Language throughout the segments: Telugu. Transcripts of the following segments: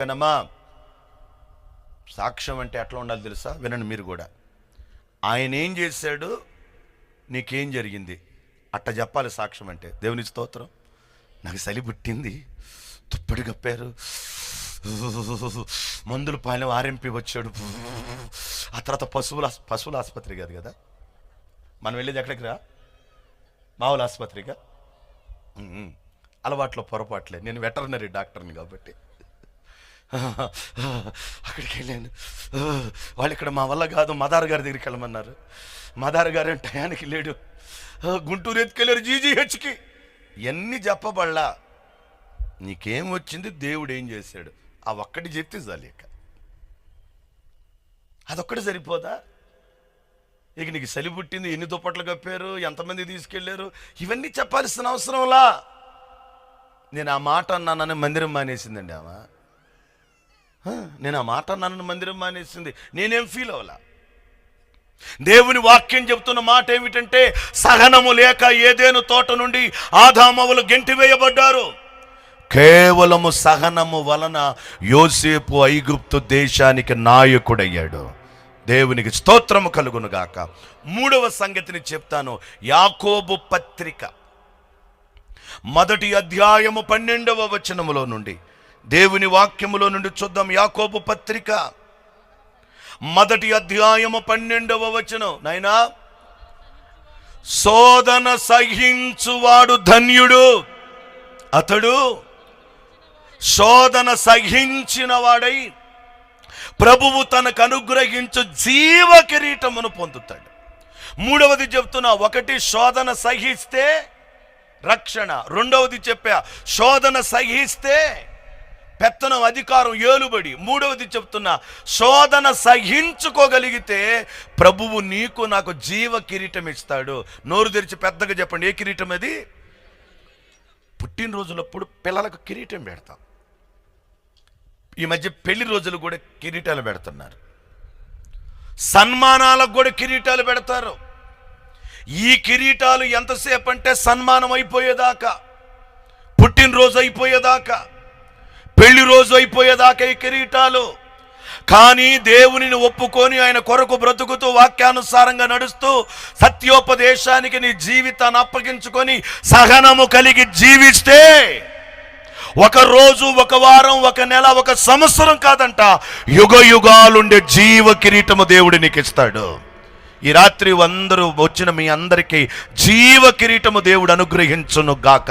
వినమా సాక్ష్యం అంటే ఎట్లా ఉండాలి తెలుసా? వినండి మీరు కూడా. ఆయన ఏం చేశాడు? నీకేం జరిగింది? అట్ట చెప్పాలి సాక్ష్యం అంటే. దేవుని స్తోత్రం. నాకు చలి పుట్టింది. తుప్పడి కప్పారు. మందులు పాలెం ఆర్ఎంపి వచ్చాడు. ఆ తర్వాత పశువుల పశువుల ఆసుపత్రి కాదు కదా? మనం వెళ్ళేది ఎక్కడికి రా? మామూలు ఆసుపత్రిగా అలవాట్లో పొరపాట్లే. నేను వెటర్నరీ డాక్టర్ని కాబట్టి. అక్కడికి వెళ్ళాను వాళ్ళు ఇక్కడ మా వల్ల కాదు మదార్ గారి దగ్గరికి వెళ్ళమన్నారు. మదార్ గారు టయానికి లేడు. గుంటూరు ఎత్తుకెళ్ళారు జీజీహెచ్కి. ఎన్ని చెప్పబడలా నీకేం వచ్చింది దేవుడు ఏం చేశాడు. ఆ ఒక్కటి చెప్తే చాలేక అదొక్కటి సరిపోదా? ఇక నీకు చలి పుట్టింది ఎన్ని దుప్పట్లు కప్పారు ఎంతమంది తీసుకెళ్ళారు ఇవన్నీ చెప్పాల్సిన అవసరంలా నేను ఆ మాట అన్నానని మందిరం మానేసిందండి ఆమె. నేను ఆ మాట నన్ను మందిరం మానేసింది. నేనేం ఫీల్ అవ్వలా? దేవుని వాక్యం చెబుతున్న మాట ఏమిటంటే సహనము లేక ఏదేను తోట నుండి ఆదామవులు గెంటివేయబడ్డారు కేవలము సహనము వలన యోసేపు ఐగుప్తు దేశానికి నాయకుడయ్యాడు. దేవునికి స్తోత్రము కలుగును గాక మూడవ సంగతిని చెప్తాను. యాకోబు పత్రిక మొదటి అధ్యాయము పన్నెండవ వచనములో నుండి. దేవుని వాక్యములో నుండి చూద్దాం. యాకోబు పత్రిక మొదటి అధ్యాయము పన్నెండవ వచనం. నాయనా శోధన సహించువాడు ధన్యుడు. అతడు శోధన సహించిన వాడై ప్రభువు తనకు అనుగ్రహించు జీవ కిరీటమును పొందుతాడు. మూడవది చెప్తున్నా ఒకటి శోధన సహిస్తే రక్షణ. రెండవది చెప్పా శోధన సహిస్తే పెత్తనం అధికారం ఏలుబడి మూడవది చెప్తున్నా శోధన సహించుకోగలిగితే ప్రభువు నీకు నాకు జీవ కిరీటం ఇస్తాడు. నోరు తెరిచి పెద్దగా చెప్పండి ఏ కిరీటం అది? పుట్టినరోజులప్పుడు పిల్లలకు కిరీటం పెడతాం. ఈ మధ్య పెళ్ళి రోజులు కూడా కిరీటాలు పెడుతున్నారు. సన్మానాలకు కూడా కిరీటాలు పెడతారు. ఈ కిరీటాలు ఎంతసేపు అంటే సన్మానం అయిపోయేదాకా పుట్టినరోజు అయిపోయేదాకా. పెళ్ళి రోజు అయిపోయేదాకా ఈ కిరీటాలు. కానీ దేవునిని ఒప్పుకొని ఆయన కొరకు బ్రతుకుతూ వాక్యానుసారంగా నడుస్తూ సత్యోపదేశానికి నీ జీవితాన్ని అప్పగించుకొని సహనము కలిగి జీవిస్తే ఒక రోజు ఒక వారం ఒక నెల ఒక సంవత్సరం కాదంట యుగ యుగాలుండే జీవ కిరీటము దేవుడు నీకు ఇస్తాడు ఈ రాత్రి అందరూ వచ్చిన మీ అందరికీ జీవ కిరీటము దేవుడు అనుగ్రహించును గాక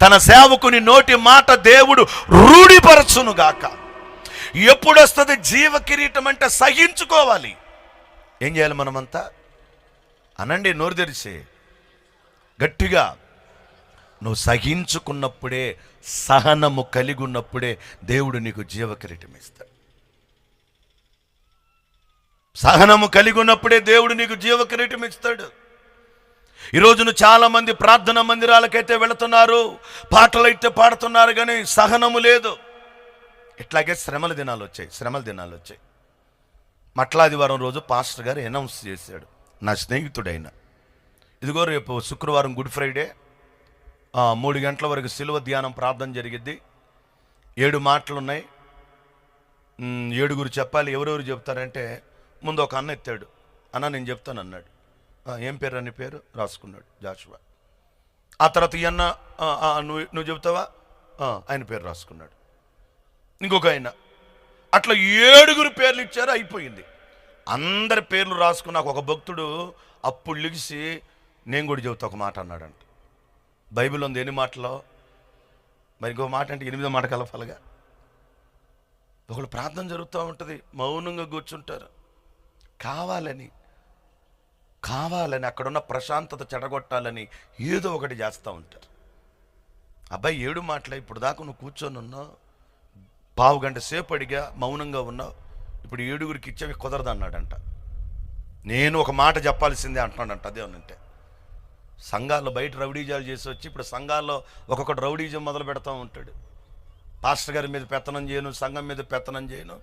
తన సేవకుని నోటి మాట దేవుడు రూఢిపరచునుగాక. ఎప్పుడు వస్తుంది జీవ కిరీటం అంటే సహించుకోవాలి. ఏం చేయాలి మనమంతా? అనండి నోరు తెరిచి. గట్టిగా నువ్వు సహించుకున్నప్పుడే సహనము కలిగి ఉన్నప్పుడే దేవుడు నీకు జీవ కిరీటం ఇస్తాడు. సహనము కలిగి ఉన్నప్పుడే దేవుడు నీకు జీవ కిరీటం ఇస్తాడు. ఈ రోజున చాలా మంది ప్రార్థన మందిరాలకైతే వెళుతున్నారు పాటలైతే పాడుతున్నారు కానీ సహనము లేదు. ఇట్లాగే శ్రమల దినాలు వచ్చాయి శ్రమల దినాలు వచ్చాయి. మట్లాదివారం రోజు పాస్టర్ గారు అనౌన్స్ చేశాడు నా స్నేహితుడైన. ఇదిగో రేపు శుక్రవారం గుడ్ ఫ్రైడే. మూడు గంటల వరకు సిలువ ధ్యానం ప్రార్థన జరిగిద్ది. ఏడు మాటలు ఉన్నాయి ఏడుగురు చెప్పాలి ఎవరెవరు చెప్తారంటే ముందు ఒక అన్న ఎత్తాడు. అన్న నేను చెప్తాను అన్నాడు ఏం పేరు అని పేరు? రాసుకున్నాడు జాషువా. ఆ తర్వాత ఈ నువ్వు నువ్వు చెబుతావా? ఆయన పేరు రాసుకున్నాడు. ఇంకొక ఆయన. అట్లా ఏడుగురు పేర్లు ఇచ్చారు అయిపోయింది. అందరి పేర్లు రాసుకున్నాక ఒక భక్తుడు అప్పుడు లిగిసి నేను కూడా చెబుతా ఒక మాట అన్నాడంట. బైబిల్ ఉంది ఎన్ని మాటలో? మరి ఇంకో మాట అంటే ఎనిమిదో మాట కలపాలిగా. ఒకళ్ళు ప్రార్థన జరుగుతూ ఉంటుంది మౌనంగా కూర్చుంటారు. కావాలని కావాలని అక్కడున్న ప్రశాంతత చెడగొట్టాలని ఏదో ఒకటి చేస్తూ ఉంటారు. అబ్బాయి ఏడు మాటలే ఇప్పుడు దాకా నువ్వు కూర్చొని ఉన్నావు పావు గంట సేపు అడిగా మౌనంగా ఉన్నావు ఇప్పుడు ఏడుగురికి ఇచ్చేవి కుదరదు అన్నాడంట. నేను ఒక మాట చెప్పాల్సిందే అంటున్నాడంట. అదేమనంటే సంఘాల్లో బయట రౌడీజాలు చేసి వచ్చి ఇప్పుడు సంఘాల్లో ఒక్కొక్కటి రౌడీజం మొదలు పెడతా ఉంటాడు. పాస్టర్ గారి మీద పెత్తనం చేయను సంఘం మీద పెత్తనం చేయను.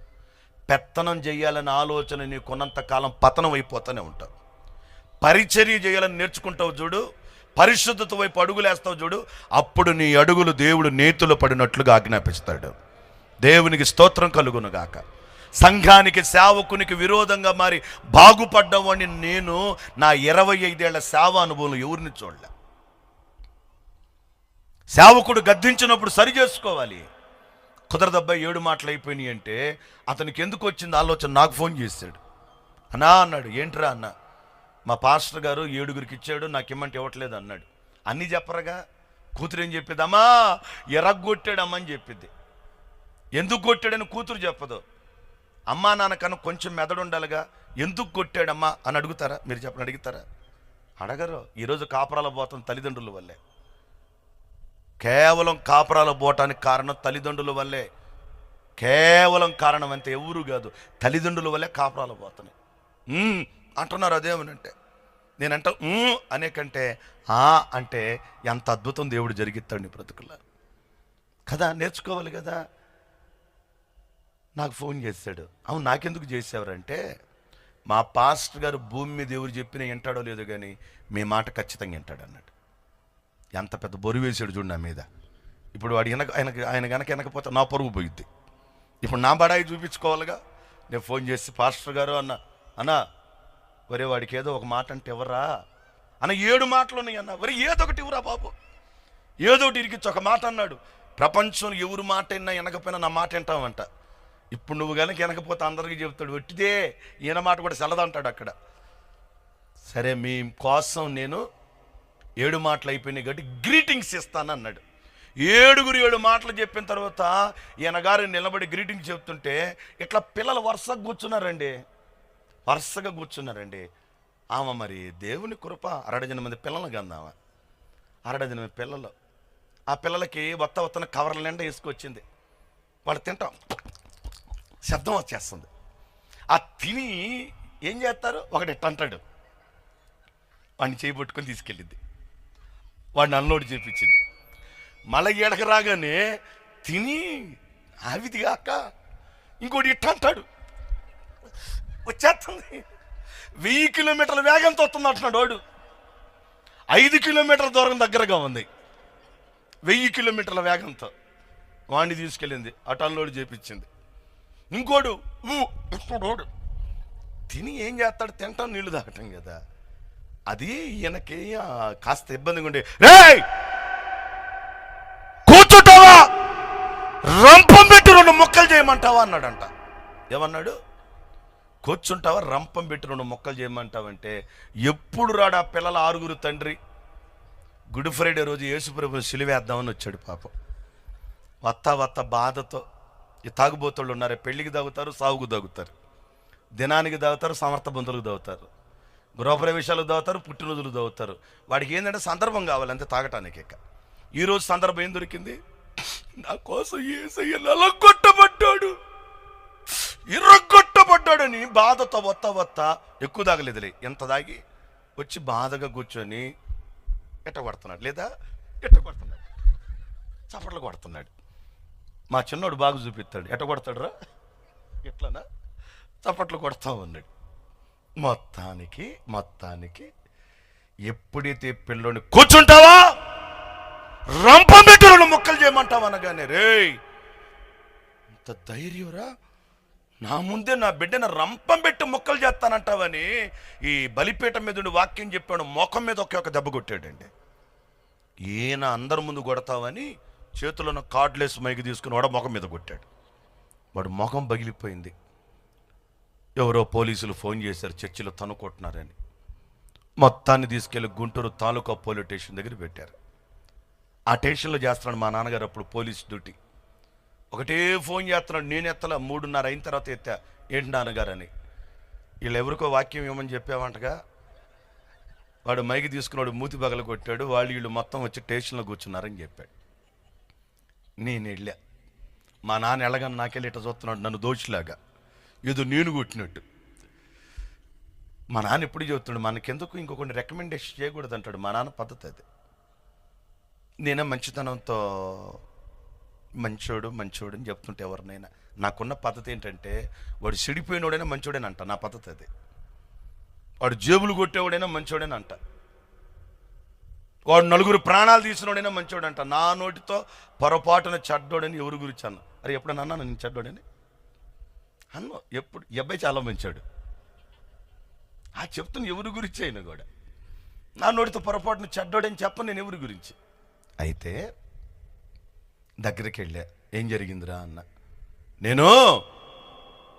పెత్తనం చేయాలనే ఆలోచన నీకున్నంత కాలం పతనం అయిపోతూనే ఉంటావు. పరిచర్య చేయాలని నేర్చుకుంటావు చూడు పరిశుద్ధత వైపు అడుగులేస్తావు చూడు అప్పుడు నీ అడుగులు దేవుడు నేతులు పడినట్లుగా ఆజ్ఞాపిస్తాడు. దేవునికి స్తోత్రం కలుగునుగాక. సంఘానికి సేవకునికి విరోధంగా మారి బాగుపడ్డవాడిని నేను నా ఇరవై ఐదేళ్ళ సేవ అనుభవం ఎవరిని చూడలే. సేవకుడు గద్దించినప్పుడు సరి చేసుకోవాలి. కుదరదబ్బాయి ఏడు మాటలు అయిపోయినాయి అంటే అతనికి ఎందుకు వచ్చింది ఆలోచన? నాకు ఫోన్ చేశాడు. అన్నా అన్నాడు ఏంట్రా అన్నా? మా పాస్టర్ గారు ఏడుగురికి ఇచ్చాడు నాకు ఇమ్మంటే ఇవ్వట్లేదు అన్నాడు. అన్నీ చెప్పరగా? కూతురు ఏం చెప్పేది? అమ్మా అని చెప్పింది. ఎందుకు కొట్టాడని కూతురు చెప్పదు. అమ్మా నాన్నకన్నా కొంచెం మెదడు ఉండాలిగా ఎందుకు కొట్టాడమ్మా అని అడుగుతారా? మీరు చెప్పని అడుగుతారా? అడగరు. ఈరోజు కాపురాల పోతాం తల్లిదండ్రుల వల్లే. కేవలం కాపురాల పోవటానికి కారణం తల్లిదండ్రుల వల్లే. కేవలం కారణం అంతే ఎవరు కాదు తల్లిదండ్రుల వల్లే కాపురాలు పోతున్నాయి. అంటున్నారు అదేమనంటే నేనంట అనే కంటే ఆ అంటే ఎంత అద్భుతం దేవుడు జరిగిస్తాడు నీ బ్రతుకుల్లో. కదా నేర్చుకోవాలి కదా. నాకు ఫోన్ చేశాడు. అవును నాకెందుకు చేసేవారంటే మా పాస్టర్ గారు భూమి మీద ఎవరు చెప్పినా వింటాడో లేదో కానీ మీ మాట ఖచ్చితంగా వింటాడు అన్నాడు. ఎంత పెద్ద బొరు వేసాడు చూడు నా మీద. ఇప్పుడు వాడు వెనక ఆయనకి ఆయన వెనక వెనకపోతే నా పరుగు పోయిద్ది. ఇప్పుడు నా బడాయి చూపించుకోవాలిగా. నేను ఫోన్ చేసి పాస్టర్ గారు అన్న అన్న వరే వాడికి ఏదో ఒక మాట అంటే ఎవరా అన్న ఏడు మాటలు ఉన్నాయి అన్న. వరే ఏదో ఒకటి ఇవ్వరా బాబు. ఏదో ఒకటి ఇరికిచ్చు ఒక మాట అన్నాడు. ప్రపంచం ఎవరు మాట అయినా వెనకపోయినా నా మాట వింటామంట ఇప్పుడు నువ్వు కనుక వెనకపోతే అందరికీ చెప్తాడు ఒట్టిదే. ఈయన మాట కూడా సెలదంటాడు అక్కడ. సరే మీ కోసం నేను ఏడు మాటలు అయిపోయినాయి కాబట్టి గ్రీటింగ్స్ ఇస్తాను అన్నాడు. ఏడుగురు ఏడు మాటలు చెప్పిన తర్వాత ఈయన గారు నిలబడి గ్రీటింగ్స్ చెప్తుంటే ఇట్లా పిల్లలు వరుసగా కూర్చున్నారండి. వరుసగా కూర్చున్నారండి. ఆమె మరి దేవుని కృప అరడజన మంది పిల్లలు కందామ అరడజన మంది పిల్లలు. ఆ పిల్లలకి వత్త వత్తన కవర్ల నిండా వేసుకొచ్చింది. వాళ్ళు తింటాం. శబ్దం వచ్చేస్తుంది. ఆ తిని ఏం చేస్తారు? ఒకటి ఇట్ట అంటాడు. వాడిని చేయబట్టుకొని తీసుకెళ్ళింది వాడిని అన్లోడ్ చేపించింది మళ్ళీ ఎడక రాగానే తిని ఆవిది కాక ఇంకోటి ఇట్ట అంటాడు. వచ్చేస్తుంది. వెయ్యి కిలోమీటర్ల వేగంతో వస్తుంది అంటున్నాడు వాడు. ఐదు కిలోమీటర్ల దూరం దగ్గరగా ఉంది. వెయ్యి కిలోమీటర్ల వేగంతో వాణ్ణి తీసుకెళ్ళింది. అటు చేపించింది. ఇంకోడు ఊ ఇస్తున్నాడు తిని ఏం చేస్తాడు? తింటాం నీళ్ళు తాగటం కదా. అది ఈయనకి కాస్త ఇబ్బందిగా ఉండే. రే కూర్చుంటావా? రంపం పెట్టి రెండు ముక్కలు చేయమంటావా? అన్నాడంట. ఏమన్నాడు? కూర్చుంటావా? రంపం పెట్టి రెండు మొక్కలు చేయమంటావంటే ఎప్పుడు రాడా పిల్లల ఆరుగురు తండ్రి? గుడ్ ఫ్రైడే రోజు యేసుప్రభు సిలివేద్దామని వచ్చాడు పాపం. వత్త వత్త బాధతో ఈ తాగుబోతుళ్ళు ఉన్నారే పెళ్ళికి తాగుతారు సాగుకు తాగుతారు. దినానికి తాగుతారు సమర్థ బంధువులకు తాగుతారు. గృహప్రవేశాలకు తాగుతారు పుట్టినరోజులు తాగుతారు. వాడికి ఏంటంటే సందర్భం కావాలి అంతే తాగటానికి ఇక. ఈరోజు సందర్భం ఏం దొరికింది? నా కోసం ఏసయ్య నలగొట్టబడ్డాడు ఇర్రగొట్టబడ్డాడని బాధతో వత్త వత్త ఎక్కువ తాగలేదులే ఎంత తాగి వచ్చి బాధగా కూర్చొని ఎట్ట కొడుతున్నాడు? లేదా? ఎట్ట కొడుతున్నాడు? చప్పట్లు కొడుతున్నాడు. మా చిన్నోడు బాగా చూపిస్తాడు. ఎట్ట కొడతాడురా? ఎట్లనా? చప్పట్లు కొడతా ఉన్నాడు. మొత్తానికి మొత్తానికి ఎప్పుడైతే పిల్లోని కూర్చుంటావా? రంపం పెట్టి రెండు ముక్కలు చేయమంటావు అనగానే రేయ్ ఇంత ధైర్యంరా నా ముందే నా బిడ్డను రంపం పెట్టి ముక్కలు చేస్తానంటావని ఈ బలిపీఠం మీద ఉండి వాక్యం చెప్పాడు ముఖం మీద ఒకే ఒక దెబ్బ కొట్టాడండి. ఈయన అందరి ముందు కొడతావని చేతులను కార్డ్లెస్ మైకి తీసుకుని వాడు ముఖం మీద కొట్టాడు. వాడు ముఖం పగిలిపోయింది ఎవరో పోలీసులు ఫోన్ చేశారు చర్చిలో తనుకుంటున్నారని మొత్తాన్ని తీసుకెళ్ళి గుంటూరు తాలూకా పోలీస్ స్టేషన్ దగ్గర పెట్టారు. ఆ స్టేషన్లో చేస్తున్నాడు మా నాన్నగారు అప్పుడు పోలీస్ డ్యూటీ. ఒకటే ఫోన్ చేస్తున్నాడు నేను ఎత్తలా మూడున్నర అయిన తర్వాత ఎత్తా ఏంటి నాన్నగారని. వీళ్ళు ఎవరికో వాక్యం ఇవ్వమని చెప్పామంటగా వాడు మైకి తీసుకున్నాడు మూతి పగల కొట్టాడు వాళ్ళు వీళ్ళు మొత్తం వచ్చి స్టేషన్లో కూర్చున్నారని చెప్పాడు. నేను వెళ్ళా. మా నాన్న ఎలాగని నాకెళ్ళి ఇట్ట చూస్తున్నాడు నన్ను దోషిలాగా. ఏదో నేను కొట్టినట్టు. మా నాన్న ఎప్పుడు చెబుతున్నాడు మనకెందుకు ఇంకొకటి రికమెండేషన్ చేయకూడదు అంటాడు మా నాన్న పద్ధతి అది. నేనే మంచితనంతో మంచోడు మంచోడు అని చెప్తుంటే ఎవరినైనా. నాకున్న పద్ధతి ఏంటంటే వాడు సిడిపోయినోడైనా మంచోడని అంట నా పద్ధతి అది. వాడు జేబులు కొట్టేవాడైనా మంచోడని అంట వాడు నలుగురు ప్రాణాలు తీసినోడైనా మంచోడంట. నా నోటితో పొరపాటున చెడ్డోడని ఎవరి గురించి అన్న అరే ఎప్పుడన్నా అన్నాను నేను చెడ్డోడని? అన్న ఎప్పుడు? ఈ అబ్బాయి చాలా మంచాడు. ఆ చెప్తున్న ఎవరి గురించి అయినా కూడా? నా నోటితో పొరపాటున చెడ్డోడని చెప్పను నేను ఎవరి గురించి? అయితే దగ్గరికి వెళ్ళా ఏం జరిగిందిరా అన్న. నేను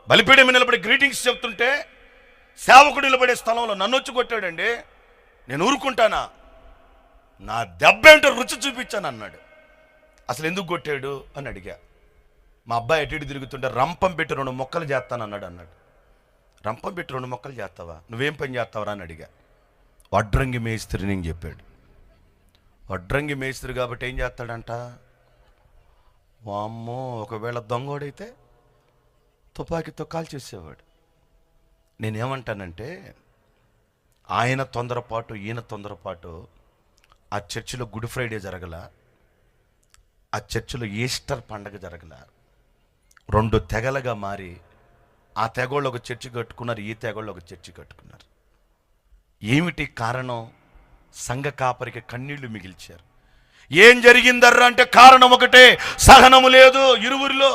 బలిపీడమి నిలబడి గ్రీటింగ్స్ చెప్తుంటే సేవకుడు నిలబడే స్థలంలో నన్ను వచ్చి కొట్టాడండి. నేను ఊరుకుంటానా? నా దెబ్బ ఏంటో రుచి చూపించాను అన్నాడు. అసలు ఎందుకు కొట్టాడు అని అడిగా. మా అబ్బాయి అటు ఇటు తిరుగుతుంటే రంపం పెట్టి రెండు మొక్కలు చేస్తాను అన్నాడు అన్నాడు. రంపం పెట్టి రెండు మొక్కలు చేస్తావా? నువ్వేం పని చేస్తావరా అని అడిగా. వడ్రంగి మేస్త్రి నేను చెప్పాడు. వడ్రంగి మేస్త్రి కాబట్టి ఏం చేస్తాడంట? వామ్మో ఒకవేళ దొంగోడైతే తుపాకీతో కాల్చేసేవాడు. నేనేమంటానంటే ఆయన తొందరపాటు ఈయన తొందరపాటు ఆ చర్చిలో గుడ్ ఫ్రైడే జరగల ఆ చర్చిలో ఈస్టర్ పండగ జరగల రెండు తెగలుగా మారి ఆ తెగోళ్ళు ఒక చర్చి కట్టుకున్నారు ఈ తెగోళ్ళు ఒక చర్చి కట్టుకున్నారు. ఏమిటి కారణం? సంఘ కాపరికి కన్నీళ్ళు మిగిల్చారు. ఏం జరిగిందర్రా అంటే కారణం ఒకటే. సహనము లేదు ఇరువురిలో.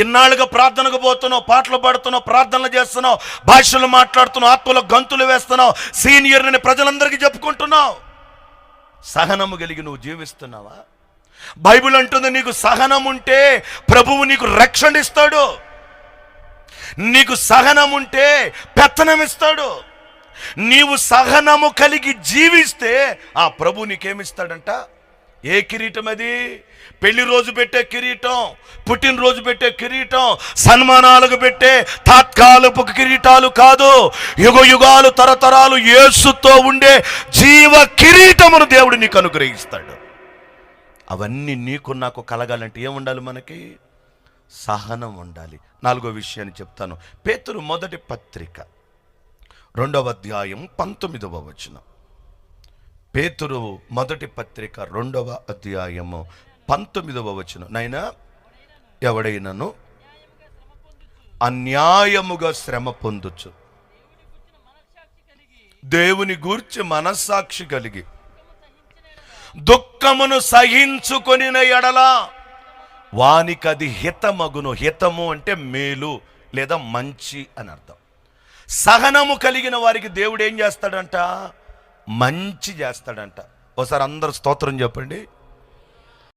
ఇన్నాళ్ళుగా ప్రార్థనకు పోతున్నావు పాటలు పాడుతున్నావు ప్రార్థనలు చేస్తున్నావు భాషలు మాట్లాడుతున్నావు ఆత్మలో గంతులు వేస్తున్నావు సీనియర్ని ప్రజలందరికీ చెప్పుకుంటున్నావు. సహనము కలిగి నువ్వు జీవిస్తున్నావా? బైబిల్ అంటుంది నీకు సహనం ఉంటే ప్రభువు నీకు రక్షణ ఇస్తాడు నీకు సహనం ఉంటే పెత్తనం ఇస్తాడు నీవు సహనము కలిగి జీవిస్తే ఆ ప్రభు నీకేమిస్తాడంట? ఏ కిరీటం అది పెళ్ళి రోజు పెట్టే కిరీటం పుట్టినరోజు పెట్టే కిరీటం సన్మానాలకు పెట్టే తాత్కాలపు కిరీటాలు కాదు. యుగ యుగాలు తరతరాలు యేసుతో ఉండే జీవ కిరీటమును దేవుడు నీకు అనుగ్రహిస్తాడు. అవన్నీ నీకు నాకు కలగాలంటే ఏముండాలి మనకి? సహనం ఉండాలి. నాలుగో విషయాన్ని చెప్తాను. పేతురు మొదటి పత్రిక. రెండవ అధ్యాయం పంతొమ్మిదవ వచనం. పేతురు మొదటి పత్రిక రెండవ అధ్యాయము పంతొమ్మిదవ వచనం. నైనా ఎవడైనను అన్యాయముగా శ్రమ పొందుచు. దేవుని గూర్చి మనస్సాక్షి కలిగి. దుఃఖమును సహించుకొనిన ఎడల అది హితమగును. హితము అంటే మేలు లేదా మంచి అని అర్థం సహనము కలిగిన వారికి దేవుడు ఏం చేస్తాడంట? మంచి చేస్తాడంట. ఒకసారి అందరు స్తోత్రం చెప్పండి.